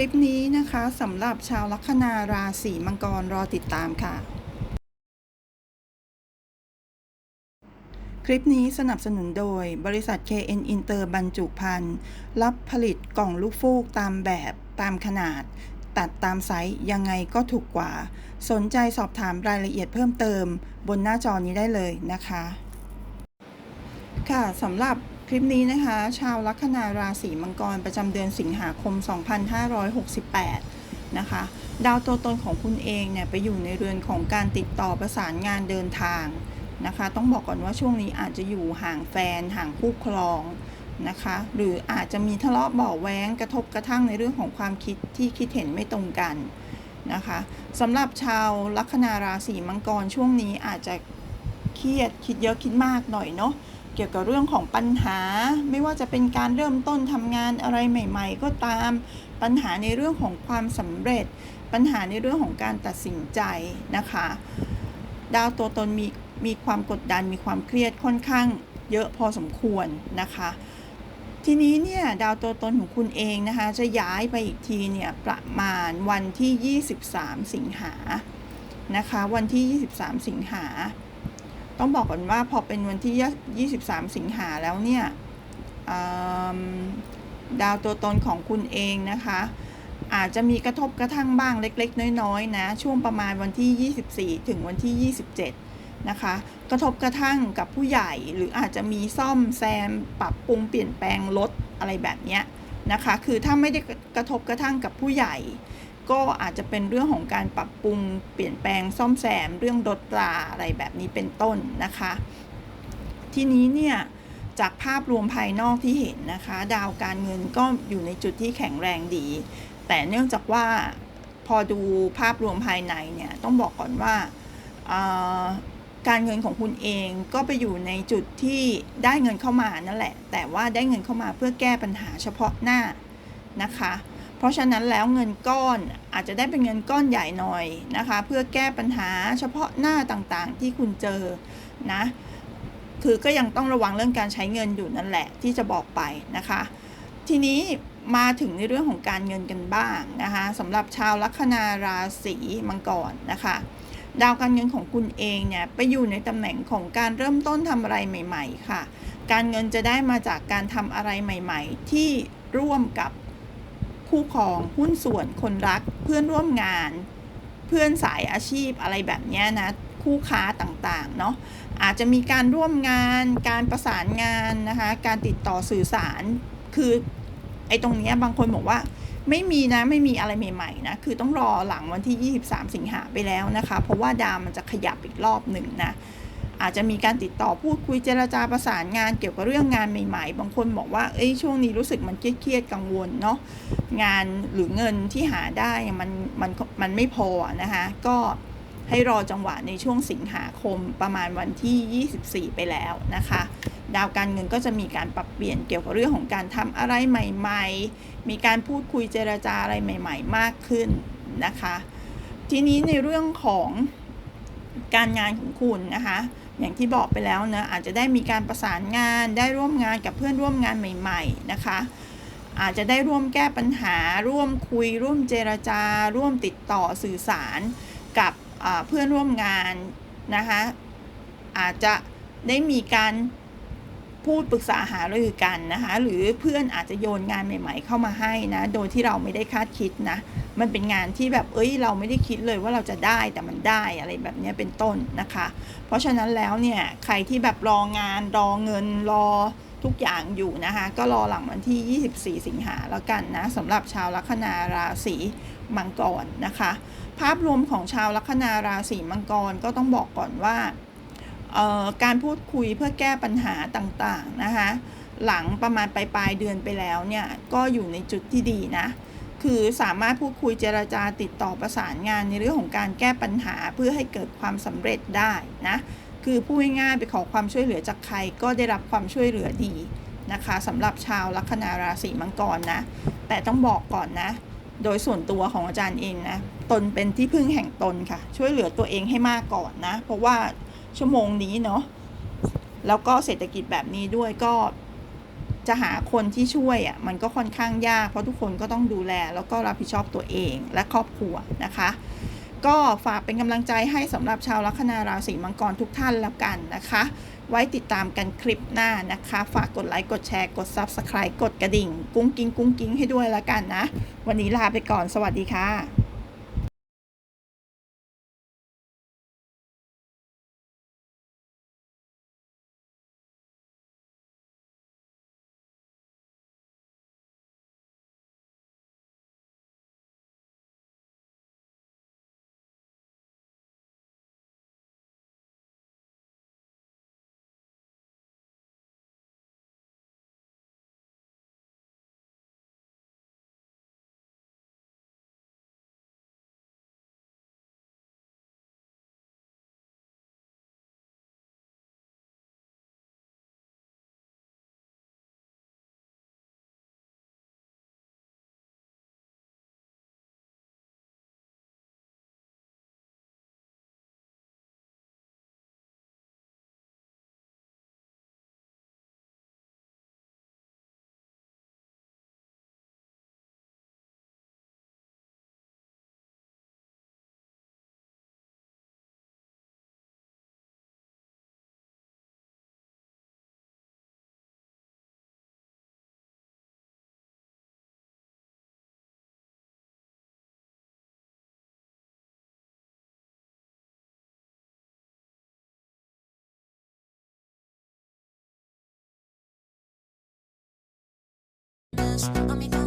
ลิปนี้นะคะสำหรับชาวลัคนาราศีมังกรรอติดตามค่ะ คลิปนี้สนับสนุนโดยบริษัท KN Inter บรรจุภัณฑ์รับผลิตกล่องลูกฟูกตามแบบตามขนาด ตัดตามไซส์ยังไงก็ถูกกว่า สนใจสอบถามรายละเอียดเพิ่มเติม บนหน้าจอนี้ได้เลยนะคะ ค่ะสำหรับ คลิปนี้นะคะ ชาวลัคนาราศีมังกรประจำเดือนสิงหาคม 2568 นะคะ ดาวตัวตนของคุณเองเนี่ยไปอยู่ในเรือนของการติดต่อประสานงานเดินทางนะคะ ต้องบอกก่อนว่าช่วงนี้อาจจะอยู่ห่างแฟน ห่างคู่ครองนะคะ หรืออาจจะมีทะเลาะเบาะแว้งกระทบกระทั่งในเรื่องของความคิดที่คิดเห็นไม่ตรงกันนะคะสำหรับชาวลัคนาราศีมังกรช่วงนี้อาจจะเครียดคิดเยอะคิดมากหน่อยเนาะ เกี่ยวกับเรื่องของปัญหา ไม่ว่าจะเป็นการเริ่มต้นทำงานอะไรใหม่ ๆ ก็ตาม ปัญหาในเรื่องของความสำเร็จ ปัญหาในเรื่องของการตัดสินใจนะคะ ดาวตัวตนมีมีความกดดันมีความเครียดค่อนข้างเยอะพอสมควรนะคะ ทีนี้เนี่ยดาวตัวตนของคุณเองนะคะจะย้ายไปอีกทีเนี่ยประมาณวันที่ 23 สิงหานะคะ วันที่ 23 สิงหา ต้องบอกก่อนว่าพอเป็นวันที่ 23 สิงหาแล้วเนี่ยดาวตัวตนของคุณเองนะคะ อาจจะมีกระทบกระทั่งบ้างเล็กๆ น้อยๆนะช่วงประมาณวันที่ 24 ถึงวันที่ 27 นะคะ กระทบกระทั่งกับผู้ใหญ่หรืออาจจะมีซ่อมแซม ปรับปรุงเปลี่ยนแปลงรถอะไรแบบเนี้ยนะคะ คือถ้าไม่ได้กระทบกระทั่งกับผู้ใหญ่ ก็อาจจะเป็นเรื่องของการปรับปรุงเปลี่ยนแปลงซ่อมแซม เรื่องรถราอะไรแบบนี้เป็นต้นนะคะ ทีนี้เนี่ยจากภาพรวมภายนอกที่เห็นนะคะ ดาวการเงินก็อยู่ในจุดที่แข็งแรงดี แต่เนื่องจากว่าพอดูภาพรวมภายในเนี่ยต้องบอกก่อนว่าอ่าการเงินของคุณเองก็ไปอยู่ในจุดที่ได้เงินเข้ามานั่นแหละ แต่ว่าได้เงินเข้ามาเพื่อแก้ปัญหาเฉพาะหน้านะคะ เพราะฉะนั้นแล้วเงินก้อนอาจจะได้เป็นเงินก้อนใหญ่หน่อยนะคะ เพื่อแก้ปัญหาเฉพาะหน้าต่างๆที่คุณเจอนะคือก็ยังต้องระวังเรื่องการใช้เงินอยู่นั่นแหละที่จะบอกไปนะคะ ทีนี้มาถึงในเรื่องของการเงินกันบ้างนะคะสำหรับชาวลัคนาราศีมังกรนะคะ ดาวการเงินของคุณเองเนี่ยไปอยู่ในตำแหน่งของการเริ่มต้นทำอะไรใหม่ ๆ ค่ะ การเงินจะได้มาจากการทำอะไรใหม่ ๆ ที่ร่วมกับ คู่ครอง หุ้นส่วน คนรัก เพื่อนร่วมงาน เพื่อนสายอาชีพอะไรแบบนี้นะ คู่ค้าต่างๆ เนาะ อาจจะมีการร่วมงาน การประสานงานนะคะ การติดต่อสื่อสาร คือไอ้ตรงนี้บางคนบอกว่าไม่มีนะไม่มีอะไรใหม่ๆนะคือต้องรอหลังวันที่ 23 สิงหาไปแล้วนะคะ เพราะว่าดาวมันจะขยับอีกรอบหนึ่งนะ อาจจะมีการติดต่อพูดคุยเจรจาประสานงานเกี่ยวกับเรื่องงานใหม่ ๆ บางคนบอกว่าเอ้ยช่วงนี้รู้สึกมันเครียดๆกังวลเนาะงานหรือเงินที่หาได้มันมันมันไม่พอนะคะก็ให้รอจังหวะในช่วงสิงหาคมประมาณวันที่ 24 ไปแล้วนะคะ ดาวการเงินก็จะมีการปรับเปลี่ยนเกี่ยวกับเรื่องของการทำอะไรใหม่ ๆ มีการพูดคุยเจรจาอะไรใหม่ ๆ มากขึ้นนะคะ ทีนี้ในเรื่องของการงานของคุณนะคะ อย่างที่บอกไปแล้วนะอาจจะได้มีการประสานงานได้ร่วมงานกับเพื่อนร่วมงานใหม่ ๆ นะคะ อาจจะได้ร่วมแก้ปัญหา ร่วมคุย ร่วมเจรจา ร่วมติดต่อสื่อสารกับเพื่อนร่วมงานนะคะอาจจะได้มีการ พูดปรึกษาหารือกันนะคะ หรือเพื่อนอาจจะโยนงานใหม่ ๆ เข้ามาให้นะ โดยที่เราไม่ได้คาดคิดนะ มันเป็นงานที่แบบเอ้ยเราไม่ได้คิดเลยว่าเราจะได้แต่มันได้อะไรแบบนี้เป็นต้นนะคะ เพราะฉะนั้นแล้วเนี่ยใครที่แบบรองานรอเงินรอทุกอย่างอยู่นะคะ ก็รอหลังวันที่ 24 สิงหาแล้วกันนะสำหรับชาวลัคนาราศีมังกรนะคะ ภาพรวมของชาวลัคนาราศีมังกรก็ต้องบอกก่อนว่า การพูดคุยเพื่อแก้ปัญหาต่างๆนะคะหลังประมาณปลายปลายเดือนไปแล้วเนี่ยก็อยู่ในจุดที่ดีนะ คือสามารถพูดคุยเจรจาติดต่อประสานงานในเรื่องของการแก้ปัญหาเพื่อให้เกิดความสำเร็จได้นะคือพูดง่ายๆไปขอความช่วยเหลือจากใครก็ได้รับความช่วยเหลือดีนะคะสำหรับชาวลัคนาราศีมังกรนะแต่ต้องบอกก่อนนะโดยส่วนตัวของอาจารย์เองนะตนเป็นที่พึ่งแห่งตนค่ะ ช่วยเหลือตัวเองให้มากก่อนนะ เพราะว่า ชั่วโมงนี้เนาะแล้วก็เศรษฐกิจแบบนี้ด้วยก็จะหาคนที่ช่วยอะมันก็ค่อนข้างยาก เพราะทุกคนก็ต้องดูแล แล้วก็รับผิดชอบตัวเองและครอบครัวนะคะ ก็ฝากเป็นกำลังใจให้สำหรับชาวลัคนาราศีมังกรทุกท่านแล้วกันนะคะ ไว้ติดตามกันคลิปหน้านะคะ ฝากกดไลค์กดแชร์กด Subscribe กดกระดิ่ง กุ้งกิ้งกุ้งกิ้งให้ด้วยแล้วกันนะ วันนี้ลาไปก่อนสวัสดีค่ะ i promise.